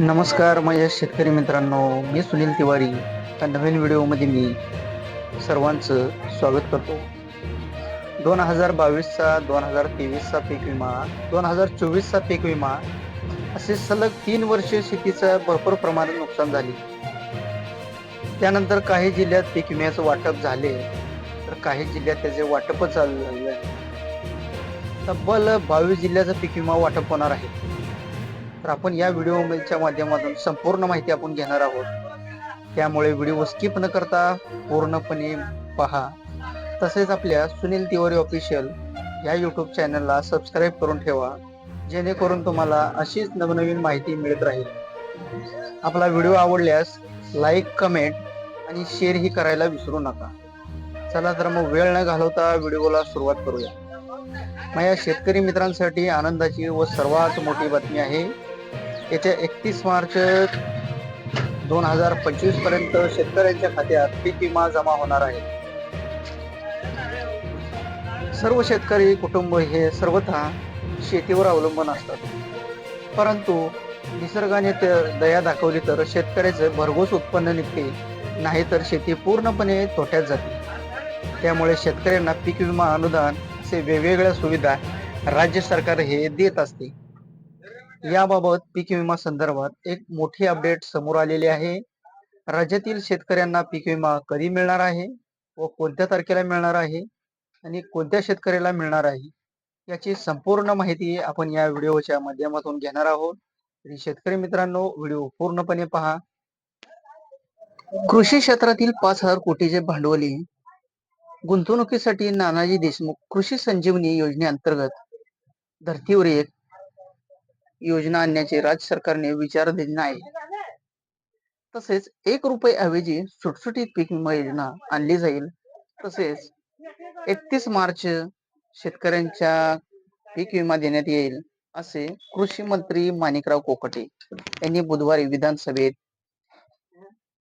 नमस्कार माझ्या शेतकरी मित्रांनो मी सुनील तिवारी. या नवीन व्हिडिओमध्ये मी सर्वांचं स्वागत करतो. दोन हजार बावीसचा दोन हजार तेवीसचा पीक विमा दोन हजार चोवीसचा पीक विमा असे सलग तीन वर्ष शेतीचं भरपूर प्रमाणात नुकसान झाले. त्यानंतर काही जिल्ह्यात पीक विम्याचं वाटप झाले. तर काही जिल्ह्यात त्याचे वाटपच चालू झाले तब्बल बावीस जिल्ह्याचा पीक विमा वाटप होणार आहे. तर आपण या व्हिडिओच्या माध्यमातून संपूर्ण माहिती आपण घेणार आहोत. त्यामुळे व्हिडिओ स्किप न करता पूर्णपणे पहा. तसेच आपल्या सुनील तिवारी ऑफिशियल या यूट्यूब चॅनलला सबस्क्राईब करून ठेवा. जेणेकरून तुम्हाला अशीच नवनवीन माहिती मिळत राहील. आपला व्हिडिओ आवडल्यास लाईक कमेंट आणि शेअरही करायला विसरू नका. चला तर मग वेळ न घालवता व्हिडिओला सुरुवात करूया. माझ्या शेतकरी मित्रांसाठी आनंदाची व सर्वात मोठी बातमी आहे येत्या एकतीस मार्च दोन हजार पंचवीसपर्यंत शेतकऱ्यांच्या खात्यात पीक विमा जमा होणार आहे. सर्व शेतकरी कुटुंब हे सर्वथा शेतीवर अवलंबून असतात. परंतु निसर्गाने तर दया दाखवली तर शेतकऱ्याचं भरघोस उत्पन्न निघते नाही तर शेती पूर्णपणे तोट्यात जाते. त्यामुळे शेतकऱ्यांना पीक विमा अनुदान असे वेगवेगळ्या सुविधा राज्य सरकार हे देत असते. याबाबत पीक विमा संदर्भात एक मोठी अपडेट समोर आलेली आहे. राज्यातील शेतकऱ्यांना पीक विमा कधी मिळणार आहे व कोणत्या तारखेला मिळणार आहे आणि कोणत्या शेतकऱ्याला मिळणार आहे याची संपूर्ण माहिती आपण या व्हिडिओच्या माध्यमातून घेणार आहोत. तरी शेतकरी मित्रांनो व्हिडिओ पूर्णपणे पहा. कृषी क्षेत्रातील पाच हजार कोटीचे भांडवली गुंतवणुकीसाठी नानाजी देशमुख कृषी संजीवनी योजनेअंतर्गत धर्तीवर एक योजना आणण्याचे राज्य सरकारने विचाराधीन आहे तसेच एक रुपये ऐवजी सुटसुटीत पीक विमा योजना आणली जाईल. तसेच एकतीस मार्च शेतकऱ्यांच्या पीक विमा देण्यात येईल असे कृषी मंत्री माणिकराव कोकटे यांनी बुधवारी विधानसभेत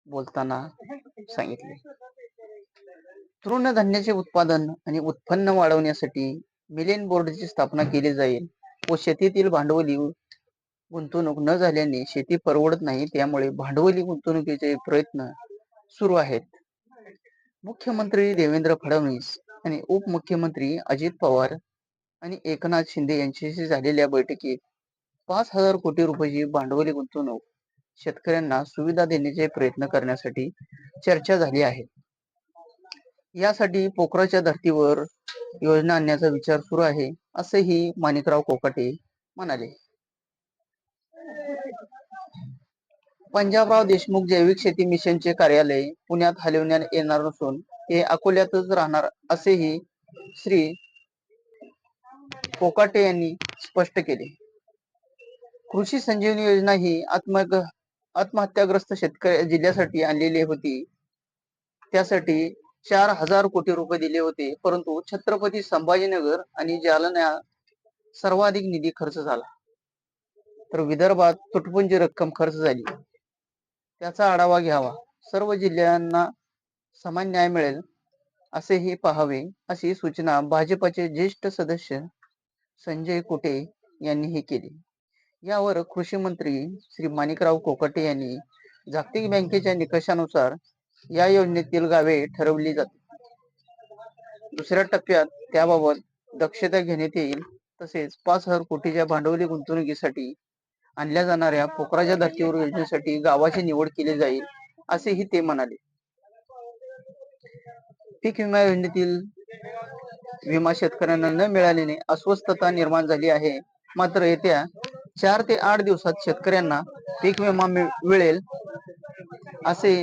बोलताना सांगितले. तृणधान्याचे उत्पादन आणि उत्पन्न वाढवण्यासाठी मिलेन बोर्डची स्थापना केली जाईल. व शेतीतील भांडवली गुंतवणूक न झाल्याने शेती परवडत नाही त्यामुळे भांडवली गुंतवणुकीचे प्रयत्न सुरू आहेत. मुख्यमंत्री देवेंद्र फडणवीस आणि उपमुख्यमंत्री अजित पवार आणि एकनाथ शिंदे यांच्याशी झालेल्या बैठकीत पाच हजार कोटी रुपयाची भांडवली गुंतवणूक शेतकऱ्यांना सुविधा देण्याचे प्रयत्न करण्यासाठी चर्चा झाली आहे. यासाठी पोखराच्या धर्तीवर योजना आणण्याचा विचार सुरू आहे असेही माणिकराव कोकाटे म्हणाले. पंजाबराव देशमुख जैविक शेती मिशनचे कार्यालय पुण्यात हलवण्यात येणार नसून ते अकोल्यातच राहणार असेही श्री कोकाटे यांनी स्पष्ट केले. कृषी संजीवनी योजना ही आत्म आत्महत्याग्रस्त शेतकरी जिल्ह्यासाठी आणलेली होती. त्यासाठी चार हजार कोटी रुपये दिले होते. परंतु छत्रपती संभाजीनगर आणि जालना सर्वाधिक निधी खर्च झाला. तर विदर्भात तुटपुंजी रक्कम खर्च झाली. त्याचा आढावा घ्यावा. सर्व जिल्ह्यांना समान न्याय मिळेल असेही पाहावे अशी सूचना भाजपचे ज्येष्ठ सदस्य संजय कुटे यांनीही केली. यावर कृषी मंत्री श्री माणिकराव कोकटे यांनी जागतिक बँकेच्या निकषानुसार या योजनेतील गावे ठरवली जातील दुसऱ्या टप्प्यात त्याबाबत दक्षता घेण्यात येईल. तसेच पाच हजार कोटीच्या भांडवली गुंतवणुकीसाठी आणल्या जाणाऱ्या पोखराच्या धर्तीवर योजनेसाठी गावाची निवड केली जाईल असेही ते म्हणाले. पीक विमा योजनेतील विमा शेतकऱ्यांना न मिळाल्याने अस्वस्थता निर्माण झाली आहे. मात्र येत्या चार ते आठ दिवसात शेतकऱ्यांना पीक विमा मिळेल असे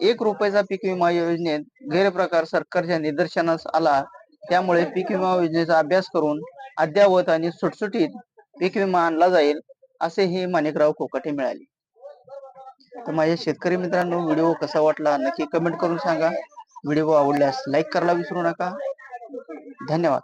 एक रुपयाचा पीक विमा योजनेत गैरप्रकार सरकारच्या निदर्शनास आला. त्यामुळे पीक विमा योजनेचा अभ्यास करून अद्यावत आणि सुटसुटीत पीक विमा आणला जाईल असे हे माणिकराव कोकाटे मिळाले. तर माझ्या शेतकरी मित्रांनो व्हिडिओ कसा वाटला नक्की कमेंट करून सांगा. व्हिडिओ आवडल्यास लाईक करायला विसरू नका. धन्यवाद.